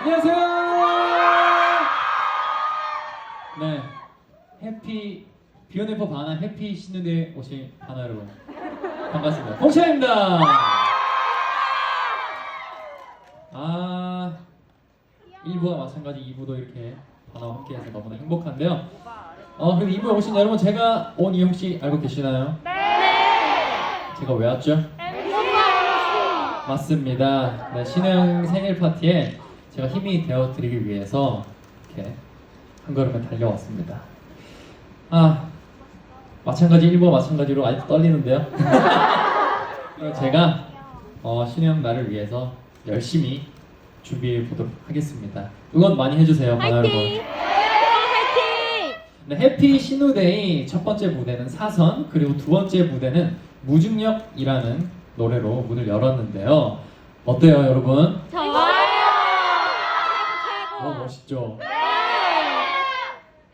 안녕하세요. 네, 해피 비욘에퍼 바나 해피 신누대 오신 바나 여러분 반갑습니다. 홍차입니다. 아 1부와 마찬가지 2부도 이렇게 바나와 함께해서 너무나 행복한데요. 어 그리고 2부에 오신 여러분 제가 온 이유 혹시 알고 계시나요? 네. 제가 왜 왔죠? 맞습니다. 네, 신영 생일 파티에 제가 힘이 되어 드리기 위해서 이렇게 한 걸음에 달려왔습니다. 아, 마찬가지 1부와 마찬가지로 아직 떨리는데요. 제가 어, 신영 나를 위해서 열심히 준비해 보도록 하겠습니다. 응원 많이 해주세요, 바나 여러분. 화이팅! 네, 해피 신우데이 첫 번째 무대는 사선 그리고 두 번째 무대는 무중력이라는 노래로 문을 열었는데요. 어때요, 여러분? 좋아요! 멋있죠?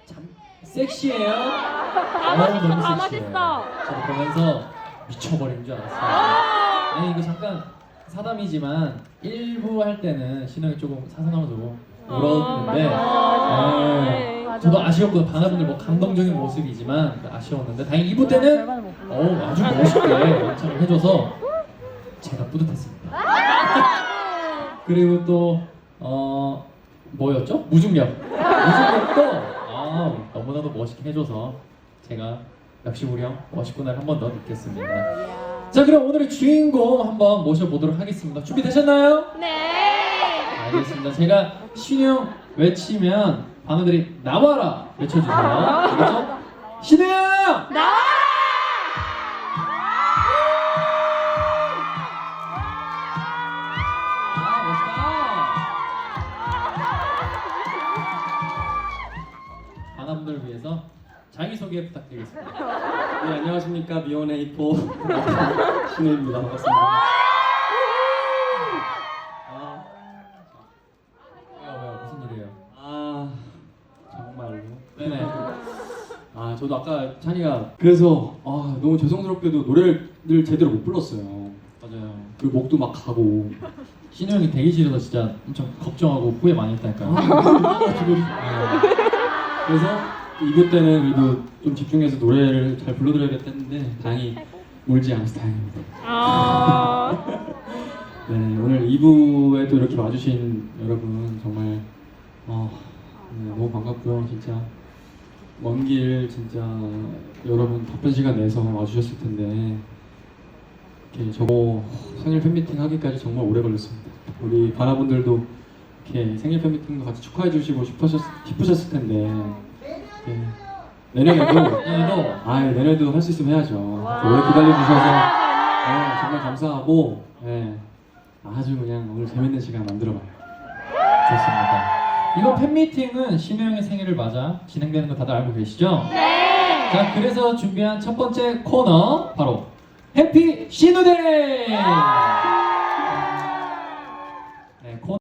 참 섹시해요. 다 너무 멋있어, 너무 다 섹시해요. 멋있어. 저 보면서 미쳐버린 줄 알았어요. 아! 아니 이거 잠깐 사담이지만 1부 할 때는 신영이 조금 사선하면서 울었는데 맞아. 네. 맞아. 저도 아쉬웠거든요. 바나분들 뭐 감동적인 모습이지만 아쉬웠는데 다행히 2부 때는 어우 아주 멋있게 연창을 해줘서 제가 뿌듯했습니다. 그리고 또 어, 뭐였죠? 무중력. 무중력도 아, 너무나도 멋있게 해줘서 제가 역시 우리 형 멋있구나를 한 번 더 느꼈습니다. 자 그럼 오늘의 주인공 한번 모셔보도록 하겠습니다. 준비되셨나요? 네! 알겠습니다. 제가 신용 외치면 반어들이 나와라 외쳐주세요. 알겠죠? 신용! 나와! 바나분들 위해서 자기 소개 부탁드리겠습니다. 네, 안녕하십니까 미혼의 이포 신우입니다. 반갑습니다. 아, 왜요 왜요 무슨 일이에요? 아 정말로. 네네. 아 저도 아까 찬이가 그래서 아 너무 죄송스럽게도 노래를 제대로 못 불렀어요. 맞아요. 그리고 목도 막 가고. 신우 형이 대기실에서 진짜 엄청 걱정하고 후회 많이 했다니까요. 지금 그래서 이부 때는 그래도 좀 집중해서 노래를 잘 불러드려야겠다 했는데 다행히 울지 않아서 다행입니다. 아. 네, 오늘 2부에도 이렇게 와주신 여러분 정말 어, 네, 너무 반갑고요. 진짜 먼 길 진짜 여러분 바쁜 시간 내서 와주셨을 텐데 이렇게 저거 생일 팬미팅 하기까지 정말 오래 걸렸습니다. 우리 바나분들도 이렇게 생일 팬미팅도 같이 축하해 주시고 싶으셨, 싶으셨을 텐데 네, 내년에도 오늘도 아 내년에도 할 수 있으면 해야죠. 오래 기다려 주셔서 네, 정말 감사하고 네, 아주 그냥 오늘 재밌는 시간 만들어봐요. 좋습니다. 이번 팬미팅은 신우 형의 생일을 맞아 진행되는 거 다들 알고 계시죠? 네! 자, 그래서 준비한 첫 번째 코너 바로 해피 신우데이!